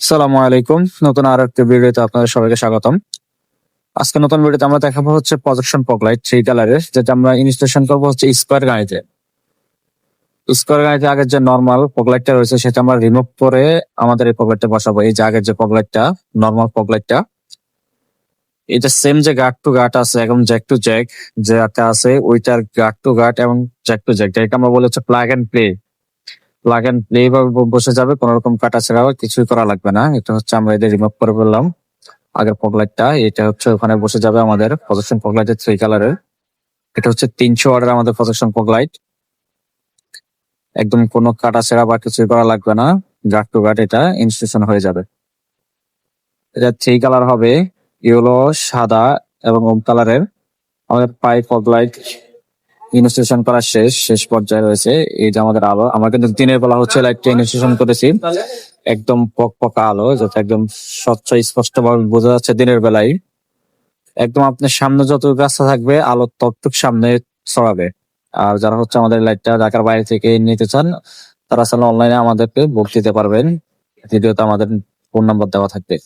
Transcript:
সালামু আলাইকুম। নতুন আর একটি ভিডিওতে আপনাদের সবাইকে স্বাগতম। আজকে নতুন ভিডিওতে আমরা দেখাবো হচ্ছে প্রজেকশন পকলাইট থ্রি কালারের যেটা আমরা ইনস্টলেশন করব হচ্ছে স্কোয়ার গাড়িতে। স্কোয়ার গাড়িতে আগের যে নর্মাল পকলাইটটা রয়েছে, সেটা আমরা রিমুভ করে আমাদের এই পকলাইটটা বসাবো। এই যে আগের যে পকলাইটটা নর্মাল পকলাইটটা এটা সেম যে গার্ড টু গার্ড আছে এবং জ্যাক টু জ্যাক যে আছে, ওইটার গার্ড টু গার্ড এবং জ্যাক টু জ্যাক এটা আমরা বলে হচ্ছে plug and play plug and play ভাবে বসে যাবে, কোন রকম কাটা ছাড়াও কিছুই করা লাগবে না। এটা হচ্ছে আমরা এদের রিমুভ করে ফেললাম। আগের পকলাইটটা এটা হচ্ছে ওখানে বসে যাবে আমাদের প্রজেকশন পকলাইটের থ্রি কালারের এটা হচ্ছে তিনশো ওয়ার্ডের আমাদের প্রজেকশন পকলাইট একদম কোনো কাটা ছেঁড়া বা কিছুই করা লাগবে না। গার্ড টু গার্ড এটা ইনস্টলেশন হয়ে যাবে। এটা থ্রি কালার হবে ইয়েলো সাদা এবং ওম কালারের আমাদের পাইপ পকলাইট ইনস্টলেশন করা শেষ শেষ পর্যায়ে রয়েছে। এই যে আমাদের আলো আমরা কিন্তু দিনের বেলা হচ্ছে লাইটটা ইনস্টলেশন করেছি। একদম পক পকা আলো যেটা একদম স্বচ্ছ স্পষ্ট ভাবে বোঝা যাচ্ছে দিনের বেলায়। একদম আপনার সামনে যত রাস্তা থাকবে আলো ততটুক সামনে ছড়াবে। আর যারা হচ্ছে আমাদের লাইটটা ঢাকার বাইরে থেকে নিতে চান তারা আসলে অনলাইনে আমাদেরকে বুক দিতে পারবেন। ভিডিওতে আমাদের ফোন নাম্বার দেওয়া থাকবে।